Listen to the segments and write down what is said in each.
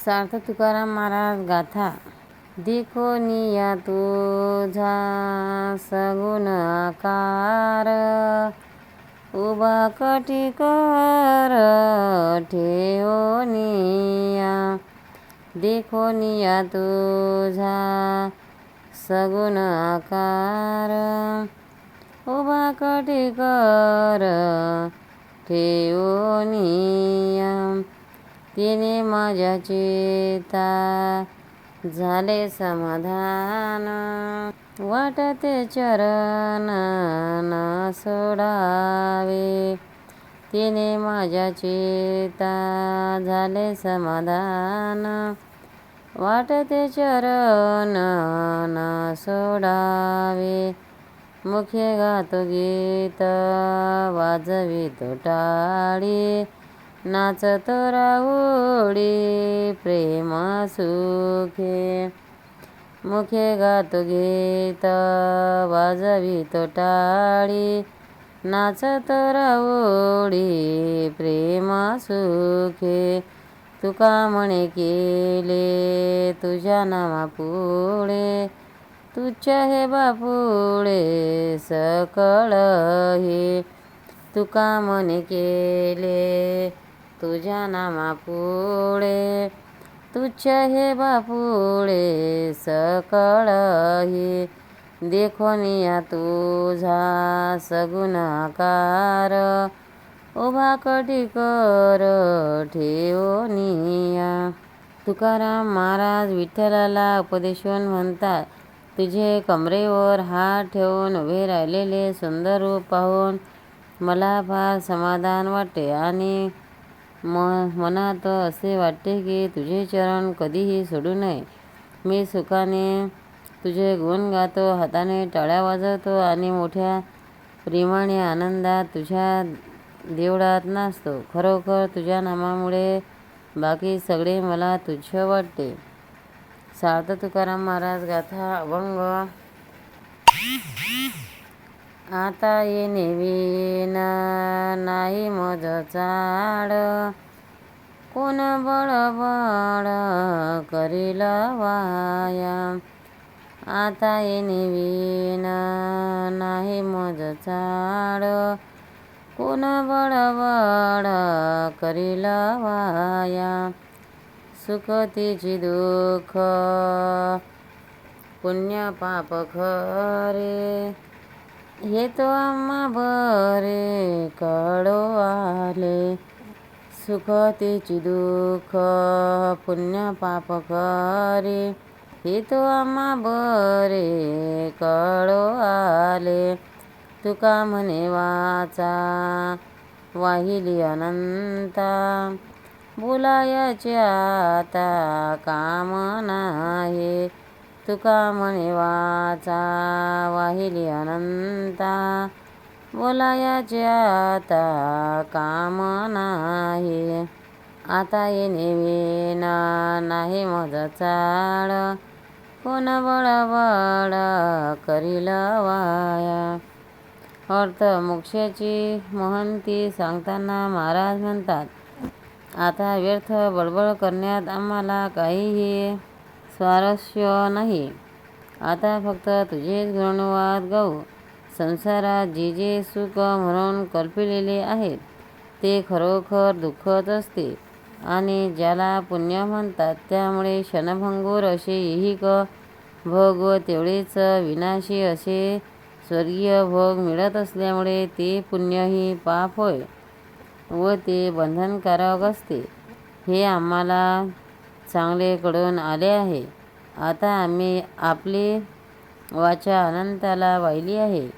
सार्थ तुकाराम महाराज गाथा देखो निया तो झुण आकार उभा कटी कर हो निया। देखो निया तुझा सगुण आकार उबा कटी कर ठेव निया। तिने माझ्या चेता झाले समाधान. वाटते चरण न सोडावे. तिने माझ्या चेता झाले समाधान. वाटते चरण ना सोडावे. मुखे गातो गीत वाजवितो टाळी. नाचत राहुडी प्रेम सुखे. मुखे गातो गीत वाजवितो टाळी. नाचत राहुडी प्रेम सुखे. तुका म्हणे केले तुझ्या नामा पुढे. तुच्छ हे बापुळे सकळ हे. तुका म्हणे केले तुझ्या नामापुळे तुच्छ हे बापुळे सकळ हे देखोनिया तुझा सगुण आकार उभा कटिकर ठेवनिया तुकाराम महाराज विठ्ठलाला उपदेशून म्हणतात तुझे कमरेवर हात ठेवून उभे राहिलेले सुंदर रूप पाहून मला फार समाधान वाटते आणि म मनात असे वाटते की तुझे चरण कधीही सोडू नये. मी सुखाने तुझे गुण गातो हाताने टाळ्या वाजवतो आणि मोठ्या प्रेमाने आनंदात तुझ्या देवळात नाचतो. खरोखर तुझ्या नामामुळे बाकी सगळे मला तुच्छ वाटते. सार्थ तुकाराम महाराज गाथा अभंग. आता ये नेवीन नाही मज चाड. कोण बळबळ करील वाया? आता येणे नेवीन नाही मज चाड. कोण बळबळ करील वाया? सुख तिची दुःख पुण्य पाप खरे. येतो आम्हा बरे कडो आले. सुख तेची दुःख पुण्य पाप करे. येतो तो आम्हा बरे कळो आले. तुका म्हणे वाचा वाहिली अनंता. बोलायचे आता काम नाही. तुका म्हणे वाचा वाहिली अनंता. बोलायाचे आता काम नाही. आता येणे विना नाही मज चाळ. कोण बळबळ करील वाया? अर्थ मोक्षाची महंती सांगताना महाराज म्हणतात आता व्यर्थ बडबड करण्यात आम्हाला काहीही स्वारस्य नाही. आता फक्त तुझेच गुणवाद गाऊ. संसारात जे जे सुख म्हणून कल्पिलेले आहेत ते खरोखर दुःखच असते. आणि ज्याला पुण्य म्हणतात त्यामुळे क्षणभंगूर असे ऐहिक भोग व तेवढेच विनाशी असे स्वर्गीय भोग मिळत असल्यामुळे ते पुण्यही पाप होय व ते बंधनकारक असते. हे आम्हाला चांगले घडून आले आहे. आता आम्ही आपली वाचा अनंताला वाहिली आहे.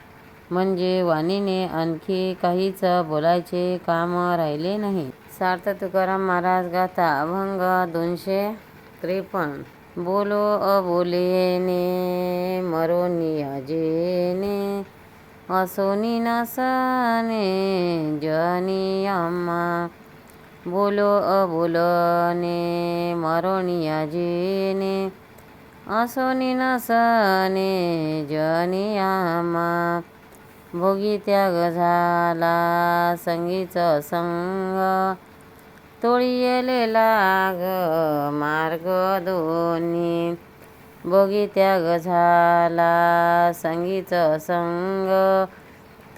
म्हणजे वाणीने आणखी काहीच बोलायचे काम राहिले नाही. सार्थ तुकाराम महाराज गाथा अभंग दोनशे त्रेपन्न. बोलो अबोलेने मरोनिया जेने असोनी नसने जनी अम्मा बोलो अबोलो ने मरोनी आजी ने आँसोनी ना जनी आमा भोगी त्याग झाला संगीच संग, तोलिए लाग मार्ग दोनी भोगी त्याग झाला संगीच संग,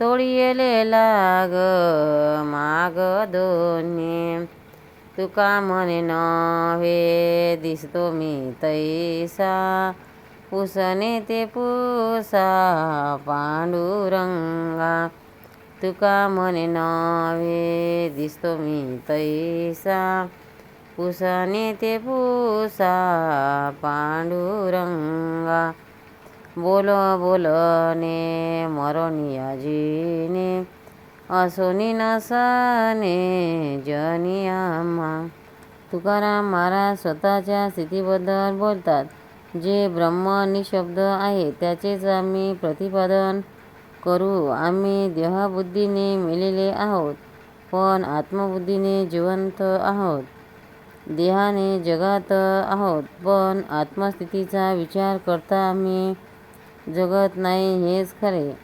तोळीयले लाग माग दोन्ही. तुका म्हणे नव्हे दिसतो मी तैसा. पुसणे ते पुसा पांडुरंगा. तुका म्हणे नव्हे दिसतो मी तैसा. पुसणे ते पुसा पांडुरंगा. बोल बोल ने जीने असोनी नसने जनी आम्हा. तुकाराम महाराज स्वतःच्या स्थितीबद्दल बोलतात. जे ब्रह्म निशब्द आहे त्याचेच आम्ही प्रतिपादन करू. आम्ही देहबुद्धीने मेलेले आहोत पण आत्मबुद्धीने जिवंत आहोत. देहाने जगात आहोत पण आत्मस्थितीचा विचार करता आम्ही जगत नाही हेच खरे.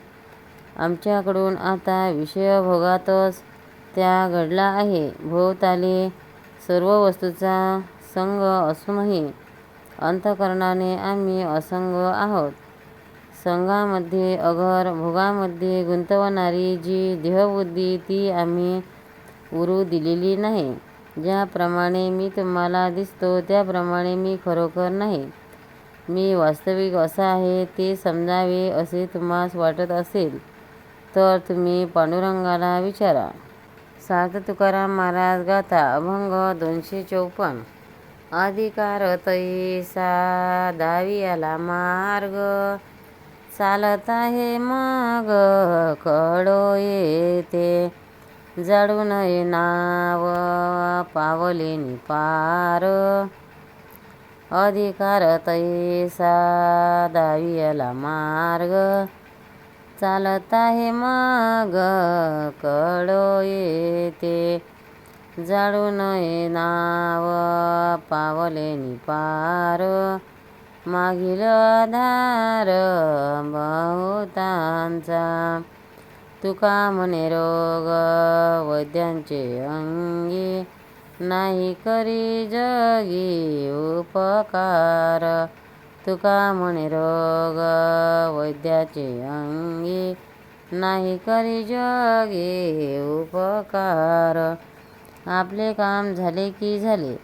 आमच्याकडून आता विषयभोगातच त्या घडला आहे. भोवताली सर्व वस्तूचा संग असूनही अंतकरणाने आम्ही असंग आहोत. संघामध्ये अगर भोगामध्ये गुंतवणारी जी देहबुद्धी ती आम्ही उरू दिलेली नाही. ज्याप्रमाणे मी तुम्हाला दिसतो त्याप्रमाणे मी खरोखर नाही. मी वास्तविक असा आहे ते समजावे असे तुम्हास वाटत असेल तर तुम्ही पांडुरंगाला विचारा. सार्थ तुकाराम महाराज गाथा अभंग दोनशे चौपन्न. अधिकार तैसा दावियाला आला मार्ग. चालत आहे मग कडो येते. जाडून नाव पावले पार अधिकार तैसा दावियाला मार्ग. चालत आहे मग कडो येते. जाडू नये नाव पावले पार. मागील आधार बहुतांचा. तुका म्हणे रोग वैद्यांचे अंगी. नाही करी जगी उपकार. तुका म्हणे रोग वैद्याचे अंगी. नाही करी जगी उपकार. आपले काम झाले की झाले.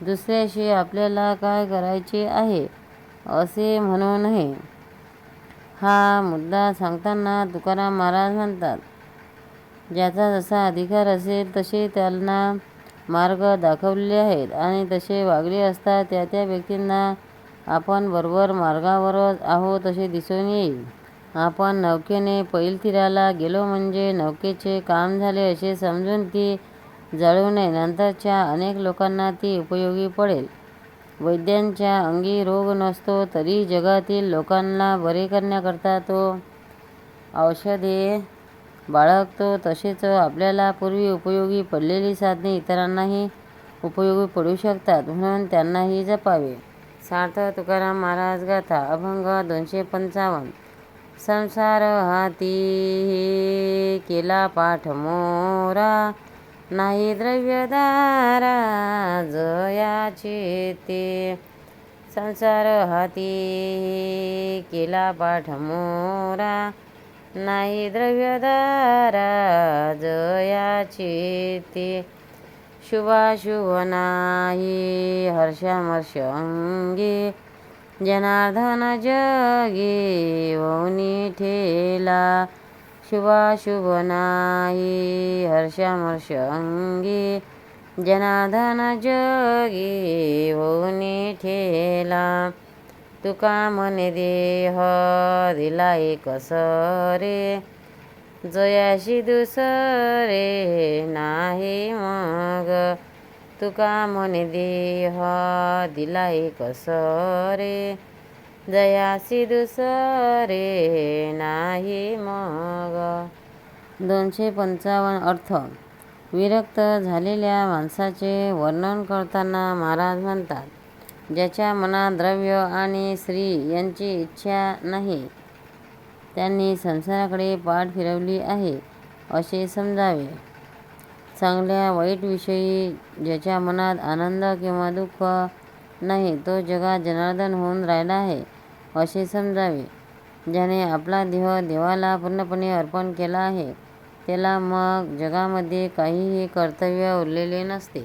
दुसऱ्याशी आपल्याला काय करायचे आहे? असे म्हणू नये हा मुद्दा सांगताना तुकाराम महाराज म्हणतात ज्याचा जसा अधिकार असेल तसे त्यांना मार्ग दाखवलेले आहेत आणि तसे वागले असता त्या त्या व्यक्तींना आपण बरोबर मार्गावरच आहोत असे दिसून येईल. आपण नौकेने पैलतीराला गेलो म्हणजे नौकेचे काम झाले असे समजून ती जळू नये. नंतरच्या अनेक लोकांना ती उपयोगी पडेल. वैद्यांच्या अंगी रोग नसतो तरी जगातील लोकांना बरे करण्याकरता तो औषधे बाळगतो तसेच आपल्याला पूर्वी उपयोगी पडलेली साधने इतरांनाही उपयोगी पडू शकतात म्हणून त्यांनाही जपावे. सार्थ तुकाराम महाराज गाथा अभंग दोनशे पंचावन्न. संसार हाती केला पाठ मोरा. नाही द्रव्यदारा जयाचे ते. संसार हाती केला पाठ मोरा. नाही द्रव्यदारा जयाचे ते. शुभाशुभ नाही हर्षामर्ष अंगे जनार्दन जगी होनी ठेला. शुभाशुभ नाही हर्षामर्ष अंगे जनार्दन जगी होनी ठेला. तुका म्हणे देह दिला एक सरे जयाशी दुसरे नाही मग. तुका म्हणे देह दिला एक सरे जयाशी दुसरे नाही मग. दोनशे पंचावन्न अर्थ. विरक्त झालेल्या माणसाचे वर्णन करताना महाराज म्हणतात ज्याच्या मनात द्रव्य आणि स्त्री यांची इच्छा नाही त्यांनी संसाराकडे पाठ फिरवली आहे असे समजावे. चांगल्या वाईटविषयी ज्याच्या मनात आनंद किंवा दुःख नाही तो जगात जनार्दन होऊन राहिला आहे असे समजावे. ज्याने आपला देह देवाला पूर्णपणे अर्पण केला आहे त्याला मग जगामध्ये काहीही कर्तव्य उरलेले नसते.